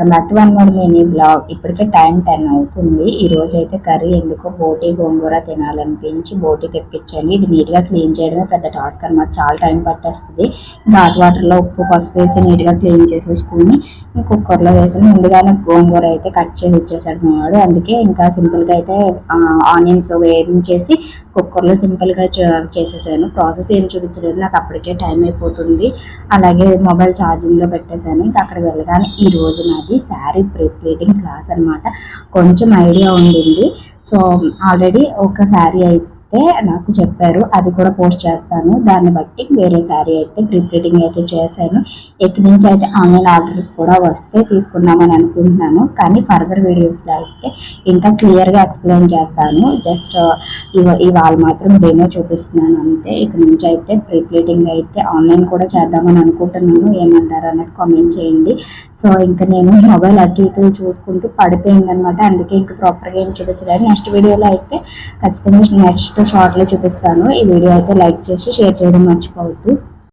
Back to one more mini blog ఇప్పటికే time ten అవుతుంది. ఈ రోజు అయితే కర్రీ ఎందుకో బోటి గోంగూర తినాలనిపించి బోటి తెప్పించాను. ఇది నీట్గా క్లీన్ చేయడమే పెద్ద టాస్క్ అనమాట చాలా టైం పట్టేస్తుంది. ఘాట్ వాటర్లో ఉప్పు పసుపు వేసి నీట్గా క్లీన్ చేసేసుకుని కుక్కర్లో వేసాను ముందుగానే గోంగూర అయితే కట్ చేసి ఇచ్చేసాడు అందుకే ఇంకా సింపుల్గా అయితే ఆనియన్స్ వేయించేసి కుక్కర్లో సింపుల్గా సింపుల్గా చేసేసాను. ప్రాసెస్ ఏం చూపించలేదు. నాకు అప్పటికే టైం అయిపోతుంది. అలాగే మొబైల్ ఛార్జింగ్లో పెట్టేశాను. ఇంకా అక్కడికి వెళ్ళగానే ఈ రోజు నాకు అది శారీ ప్రిపేరింగ్ క్లాస్ అన్నమాట. కొంచెం ఐడియా ఉండింది. సో ఆల్రెడీ ఒక శారీ అయితే నాకు చెప్పారు అది కూడా పోస్ట్ చేస్తాను. దాన్ని బట్టి వేరే శారీ అయితే ప్రిపేరింగ్ అయితే చేశాను. ఇక్కడి నుంచి అయితే ఆన్లైన్ ఆర్డర్స్ కూడా వస్తే తీసుకుందామని అనుకుంటున్నాను. కానీ ఫర్దర్ వీడియోస్లో అయితే ఇంకా క్లియర్గా ఎక్స్ప్లెయిన్ చేస్తాను. జస్ట్ ఇవాళ మాత్రం డేమో చూపిస్తున్నాను అంతే. ఇక్కడ నుంచి అయితే ప్రిప్లేటింగ్ అయితే ఆన్లైన్ కూడా చేద్దామని అనుకుంటున్నాను. ఏమంటారు అనేది కామెంట్ చేయండి. సో ఇంకా నేను మొబైల్ అటు ఇటు చూసుకుంటూ పడిపోయింది అనమాట అందుకే ఇంకా ప్రాపర్గా ఏం చూపించలేదు. నెక్స్ట్ వీడియోలో అయితే ఖచ్చితంగా నెక్స్ట్ షార్ట్లో చూపిస్తాను. ఈ వీడియో అయితే లైక్ చేసి షేర్ చేయడం మర్చిపోవద్దు.